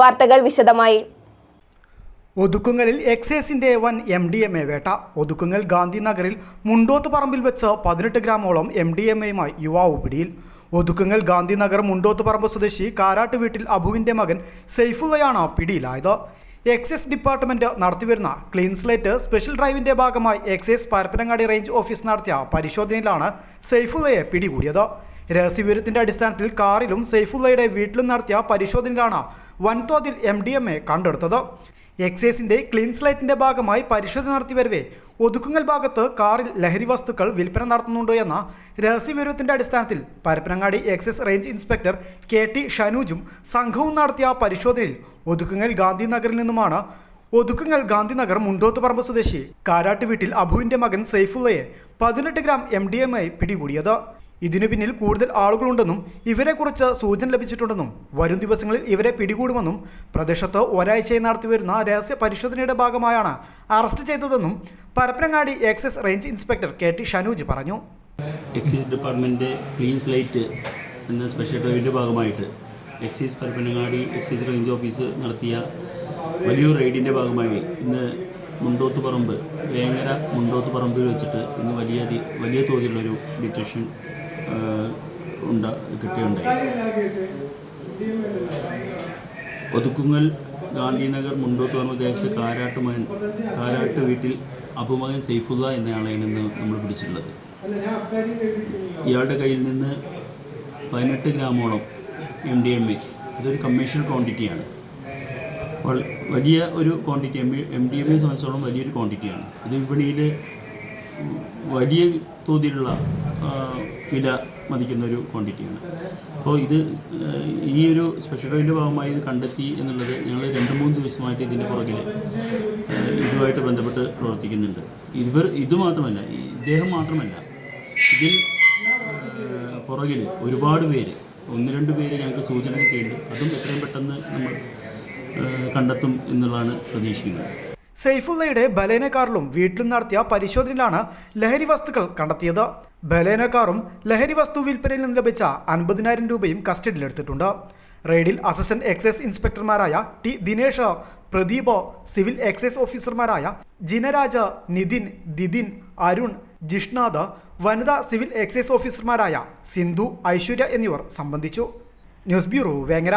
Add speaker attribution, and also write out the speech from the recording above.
Speaker 1: വാർത്തകൾ വിശദമായി.
Speaker 2: ഒതുക്കുങ്ങലിൽ എക്സൈസിന്റെ വൻ എം ഡി എം എ വേട്ട. ഒതുക്കുങ്ങൽ ഗാന്ധിനഗറിൽ മുണ്ടോത്ത് പറമ്പിൽ വെച്ച് പതിനെട്ട് ഗ്രാമോളം എം ഡി എം എയുമായി യുവാവ് പിടിയിൽ. ഒതുക്കുങ്ങൽ ഗാന്ധിനഗർ മുണ്ടോത്ത് പറമ്പ് സ്വദേശി കാരാട്ട് വീട്ടിൽ അബുവിന്റെ മകൻ സെയ്ഫുള്ളയാണ് പിടിയിലായത്. എക്സൈസ് ഡിപ്പാർട്ട്മെന്റ് നടത്തിവരുന്ന ക്ലീൻ സ്ലേറ്റ് സ്പെഷ്യൽ ഡ്രൈവിന്റെ ഭാഗമായി എക്സൈസ് പരപ്പനങ്ങാടി റേഞ്ച് ഓഫീസ് നടത്തിയ പരിശോധനയിലാണ് സെയ്ഫുള്ളയെ പിടികൂടിയത്. രഹസ്യവിവരത്തിന്റെ അടിസ്ഥാനത്തിൽ കാറിലും സെയ്ഫുള്ളയുടെ വീട്ടിലും നടത്തിയ പരിശോധനയിലാണ് വൻതോതിൽ എം ഡി എം എ കണ്ടെടുത്തത്. എക്സൈസിന്റെ ക്ലീൻ സ്ലൈറ്റിന്റെ ഭാഗമായി പരിശോധന നടത്തി വരവേ ഒതുക്കുങ്ങൽ ഭാഗത്ത് കാറിൽ ലഹരി വസ്തുക്കൾ വിൽപ്പന നടത്തുന്നുണ്ടോ എന്ന രഹസ്യവിവരത്തിന്റെ അടിസ്ഥാനത്തിൽ Parappanangadi excise range inspector K T ഷനൂജും സംഘവും നടത്തിയ പരിശോധനയിൽ ഒതുക്കുങ്ങൽ ഗാന്ധിനഗറിൽ നിന്നുമാണ് ഒതുക്കുങ്ങൽ ഗാന്ധിനഗർ മുണ്ടോത്തുപറമ്പ് സ്വദേശി കാരാട്ട് വീട്ടിൽ അബുവിന്റെ മകൻ സൈഫുള്ളയെ പതിനെട്ട് ഗ്രാം എം ഡി എം പിടികൂടിയത്. ഇതിനു പിന്നിൽ കൂടുതൽ ആളുകളുണ്ടെന്നും ഇവരെക്കുറിച്ച് സൂചന ലഭിച്ചിട്ടുണ്ടെന്നും വരും ദിവസങ്ങളിൽ ഇവരെ പിടികൂടുമെന്നും പ്രദേശത്ത് ഒരാഴ്ചയായി നടത്തിവരുന്ന രഹസ്യ പരിശോധനയുടെ ഭാഗമായാണ് അറസ്റ്റ് ചെയ്തതെന്നും Parappanangadi excise range inspector K T Shanuj പറഞ്ഞു.
Speaker 3: എക്സൈസ് ഡിപ്പാർട്ട്മെന്റ് ക്ലീൻ സ്ലൈറ്റ് എന്ന സ്പെഷ്യൽ ഡ്രൈവിന്റെ ഭാഗമായിട്ട് excise Parappanangadi excise range office നടത്തിയ വലിയൊരു റെയ്ഡിന്റെ ഭാഗമായി ഇന്ന് മുണ്ടോത്ത് പറമ്പ് വേങ്ങര മുണ്ടോത്ത് പറമ്പിൽ വെച്ചിട്ട് ഇന്ന് വലിയ വലിയ തോതിലുള്ളൊരു ഡിറ്റക്ഷൻ ഉണ്ട കിട്ടിയുണ്ടായി ഒതുക്കുങ്ങൽ ഗാന്ധിനഗർ മുണ്ടോത്ത് പറമ്പ് ദേശത്ത് കാരാട്ട് മകൻ കാരാട്ട് വീട്ടിൽ അബുമകൻ സെയ്ഫുല്ല എന്നയാളെയാണ് ഇന്ന് നമ്മൾ പിടിച്ചിട്ടുള്ളത്. ഇയാളുടെ കയ്യിൽ നിന്ന് പതിനെട്ട് ഗ്രാമോളം എം ഡി എം എ ഇതൊരു കമ്മേഴ്ഷ്യൽ ക്വാണ്ടിറ്റിയാണ് വലിയ ഒരു quantity M M D M A സംബന്ധിച്ചോളം വലിയൊരു ക്വാണ്ടിറ്റിയാണ് ഇത് വിപണിയിൽ വലിയ തോതിലുള്ള വില മതിക്കുന്ന ഒരു ക്വാണ്ടിറ്റിയാണ് അപ്പോൾ ഇത് ഈ ഒരു സ്പെഷ്യൽ ഡ്രൈവിന്റെ ഭാഗമായി ഇത് കണ്ടെത്തി എന്നുള്ളത് ഞങ്ങൾ രണ്ട് മൂന്ന് ദിവസമായിട്ട് ഇതിന്റെ പുറകിൽ ഇതുമായിട്ട് ബന്ധപ്പെട്ട് പ്രവർത്തിക്കുന്നുണ്ട്. ഇവർ ഇത് മാത്രമല്ല ഇദ്ദേഹം മാത്രമല്ല ഇതിൽ പുറകിൽ ഒരുപാട് പേര് ഒന്ന് രണ്ട് പേര് ഞങ്ങൾക്ക് സൂചന കിട്ടിയിട്ടുണ്ട് അതും എത്രയും പെട്ടെന്ന് നമ്മൾ കണ്ടെത്തും എന്നുള്ളതാണ് പ്രതീക്ഷിക്കുന്നത്.
Speaker 2: സെയ്ഫുള്ളയുടെ ബലേന കാറിലും വീട്ടിലും നടത്തിയ പരിശോധനയിലാണ് ലഹരി വസ്തുക്കൾ കണ്ടെത്തിയത്. ബലേന കാറും ലഹരി വസ്തു വിൽപ്പനയിൽ നിന്ന് ലഭിച്ച അൻപതിനായിരം രൂപയും കസ്റ്റഡിയിലെടുത്തിട്ടുണ്ട്. റെയ്ഡിൽ assistant excise ഇൻസ്പെക്ടർമാരായ T Dinesh Pradeep civil excise ഓഫീസർമാരായ ജിനരാജ നിതിൻ ദിതിൻ അരുൺ ജിഷ്ണാദ് വനിതാ സിവിൽ എക്സൈസ് ഓഫീസർമാരായ സിന്ധു ഐശ്വര്യ എന്നിവർ സംബന്ധിച്ചു. News bureau Vengara.